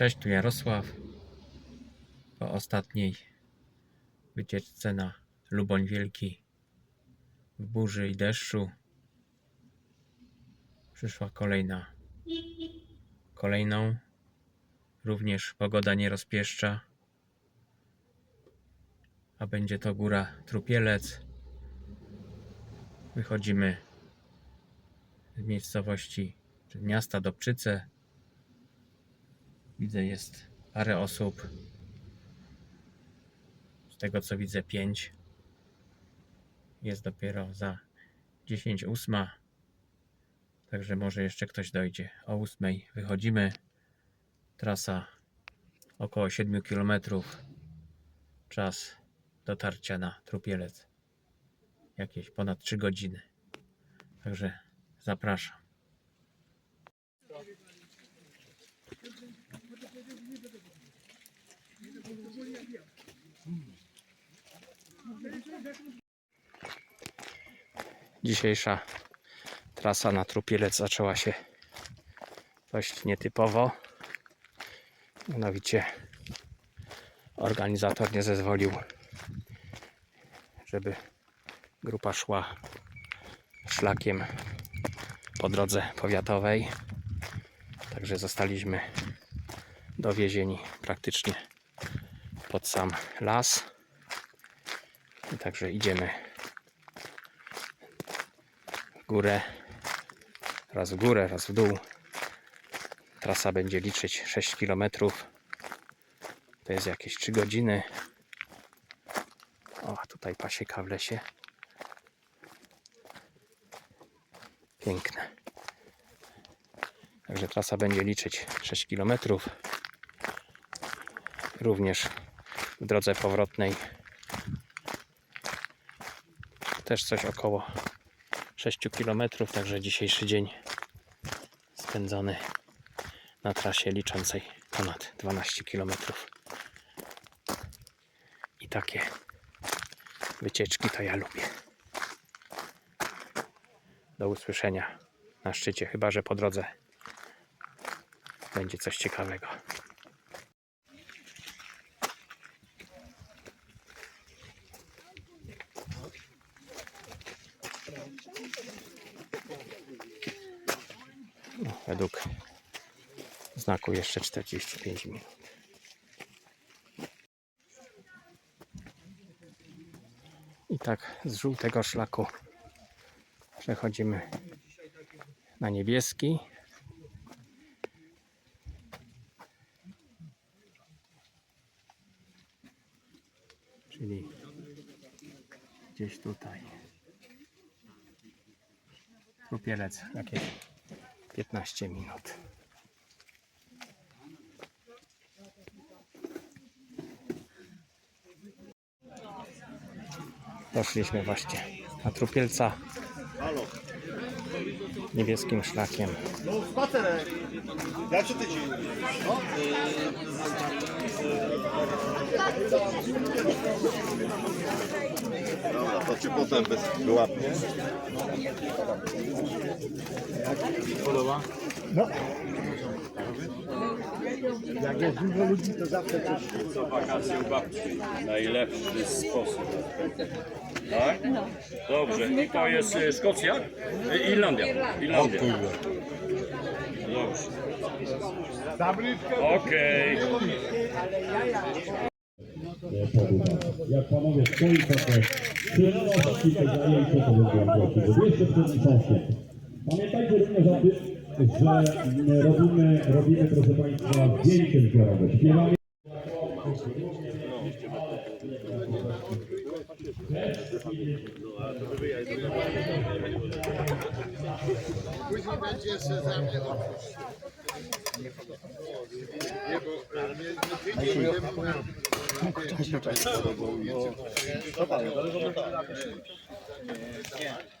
Cześć, tu Jarosław. Po ostatniej wycieczce na Luboń Wielki w burzy i deszczu przyszła kolejna. Kolejną również pogoda nie rozpieszcza, a będzie to góra Trupielec. Wychodzimy z miejscowości, czy miasta Dobczyce. Widzę, jest parę osób. Z tego co widzę, pięć. Jest dopiero za 10 ósma. Także może jeszcze ktoś dojdzie. O 8 wychodzimy. Trasa około 7 km. Czas dotarcia na Trupielec. Jakieś ponad 3 godziny. Także zapraszam. Dzisiejsza trasa na Trupielec zaczęła się dość nietypowo. Mianowicie organizator nie zezwolił, żeby grupa szła szlakiem po drodze powiatowej. Także zostaliśmy dowiezieni praktycznie pod sam las. Także idziemy w górę, raz w górę, raz w dół. Trasa będzie liczyć 6 km. To jest jakieś 3 godziny. O, tutaj pasieka w lesie. Piękne. Także trasa będzie liczyć 6 km. Również w drodze powrotnej też coś około 6 km, także dzisiejszy dzień spędzony na trasie liczącej ponad 12 km. I takie wycieczki to ja lubię. Do usłyszenia na szczycie, chyba że po drodze będzie coś ciekawego. No, według znaku jeszcze 45 minut. I tak z żółtego szlaku przechodzimy na niebieski. Czyli gdzieś tutaj. Krupielec jakieś 15 minut. Doszliśmy właśnie na Trupielca niebieskim szlakiem. No spacerek. Jak co tydzień? No. Dobra, to cię potem bez wyłapnie. Podoba? Jak jest dużo ludzi, to zawsze coś... To wakacje u babci. Najlepszy sposób. Tak? Dobrze. I to jest e, Szkocja? E, Irlandia. Irlandia. Dobrze. Okej. Jak panowie skończą te czynności, te zajęcia, to będzie właściwie. Jeszcze przewodniczący. Pamiętajcie również o tym, że mm, robimy, robimy proszę Państwa, zdjęcie zbiorowe. Śpiewamy. Później będzie jeszcze za mnie odpuść. Nie, e.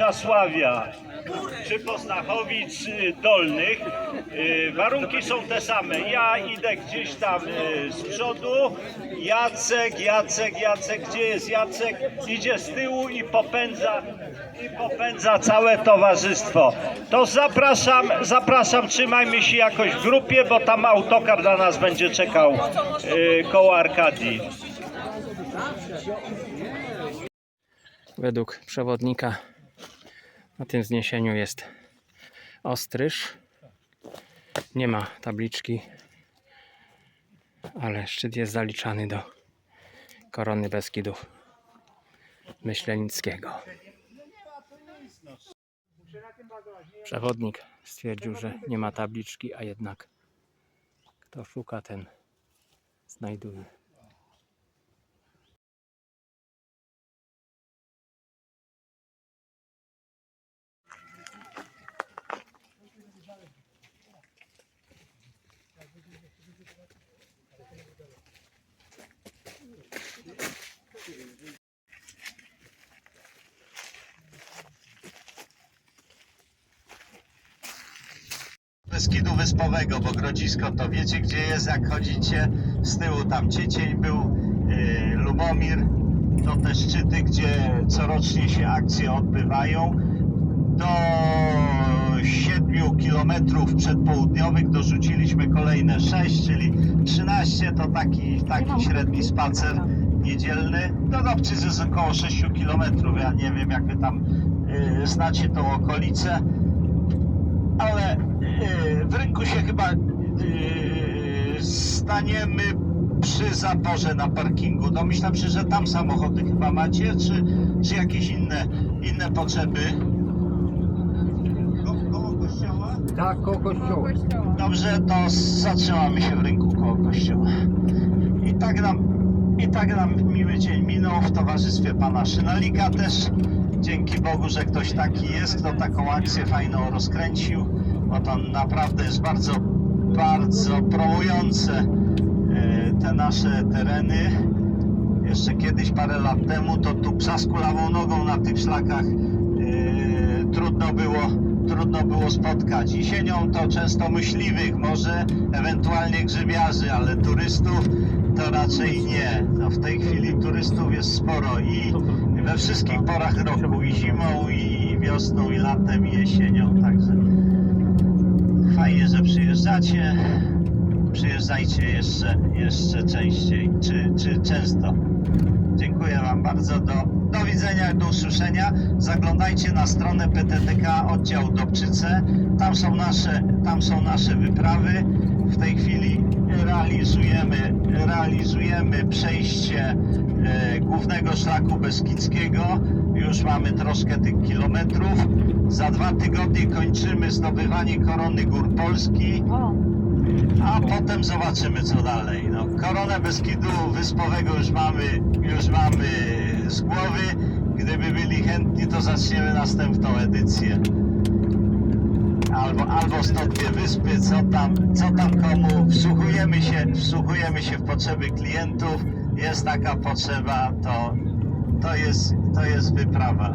Czasławia czy Poznachowic Dolnych. Y, Warunki są te same. Ja idę gdzieś tam y, z przodu. Jacek, Jacek, Jacek, gdzie jest Jacek? Idzie z tyłu i popędza, i popędza całe towarzystwo. To zapraszam, zapraszam, trzymajmy się jakoś w grupie, bo tam autokar dla nas będzie czekał y, koło Arkadii. Według przewodnika na tym wzniesieniu jest ostryż. Nie ma tabliczki, ale szczyt jest zaliczany do korony Beskidów Myślenickiego. Przewodnik stwierdził, że nie ma tabliczki, a jednak kto szuka, ten znajduje. Beskidu Wyspowego, bo Grodzisko to wiecie gdzie jest, jak chodzicie. Z tyłu tam Ciecień był, yy, Lubomir, to te szczyty, gdzie corocznie się akcje odbywają. Do 7 kilometrów przedpołudniowych dorzuciliśmy kolejne 6, czyli 13 to taki, taki średni spacer niedzielny. Do Dobczyc jest około 6 kilometrów, ja nie wiem jak wy tam yy, znacie tą okolicę ale yy, w rynku się chyba yy, staniemy przy zaporze na parkingu. Domyślam się, że tam samochody chyba macie, czy, czy jakieś inne, inne potrzeby? Ko- koło kościoła? Tak, koło kościoła. Dobrze, to zatrzymamy się w rynku koło kościoła. I tak nam, i tak nam miły dzień minął w towarzystwie pana Szynalika też. Dzięki Bogu, że ktoś taki jest, kto taką akcję fajną rozkręcił, bo to naprawdę jest bardzo, bardzo promujące e, te nasze tereny. Jeszcze kiedyś, parę lat temu, to tu psa kulawą nogą na tych szlakach e, trudno było trudno było spotkać. Jesienią to często myśliwych, może ewentualnie grzybiarzy, ale turystów to raczej nie. No w tej chwili turystów jest sporo i we wszystkich porach roku, i zimą, i wiosną, i latem, i jesienią. Także fajnie, że przyjeżdżacie. Przyjeżdżajcie jeszcze, jeszcze częściej, czy, czy często. Dziękuję Wam bardzo. Do, do widzenia, do usłyszenia. Zaglądajcie na stronę PTTK oddział Dobczyce. Tam są nasze, tam są nasze wyprawy. W tej chwili realizujemy, realizujemy przejście e, głównego szlaku Beskidzkiego. Już mamy troszkę tych kilometrów. Za dwa tygodnie kończymy zdobywanie korony Gór Polski. A potem zobaczymy co dalej. No, koronę Beskidu Wyspowego już mamy, już mamy z głowy. Gdyby byli chętni, to zaczniemy następną edycję. Albo, albo 102 wyspy, co tam, co tam komu. Wsłuchujemy się, wsłuchujemy się w potrzeby klientów. Jest taka potrzeba, to, to, jest, to jest wyprawa.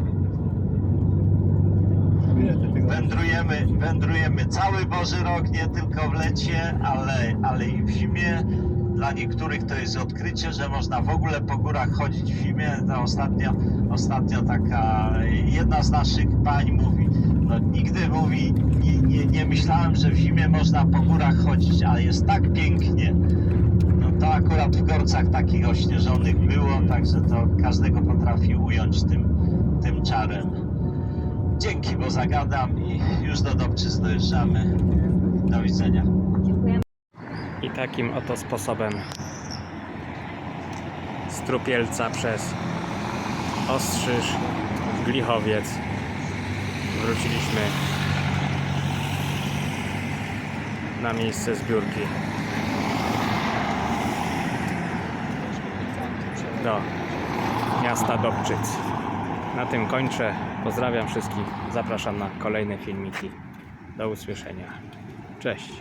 Wędrujemy, wędrujemy cały Boży Rok, nie tylko w lecie, ale, ale i w zimie. Dla niektórych to jest odkrycie, że można w ogóle po górach chodzić w zimie. Ostatnio, ostatnio taka jedna z naszych pań mówi, no nigdy mówi, nie, nie, nie myślałem, że w zimie można po górach chodzić, ale jest tak pięknie. No to akurat w Gorcach takich ośnieżonych było, także to każdego potrafi ująć tym, tym czarem. Dzięki, bo zagadam i już do Dobczyc dojeżdżamy. Do widzenia. I takim oto sposobem z Trupielca przez Ostrzyż, Glichowiec wróciliśmy na miejsce zbiórki do miasta Dobczyc. Na tym kończę. Pozdrawiam wszystkich. Zapraszam na kolejne filmiki. Do usłyszenia. Cześć.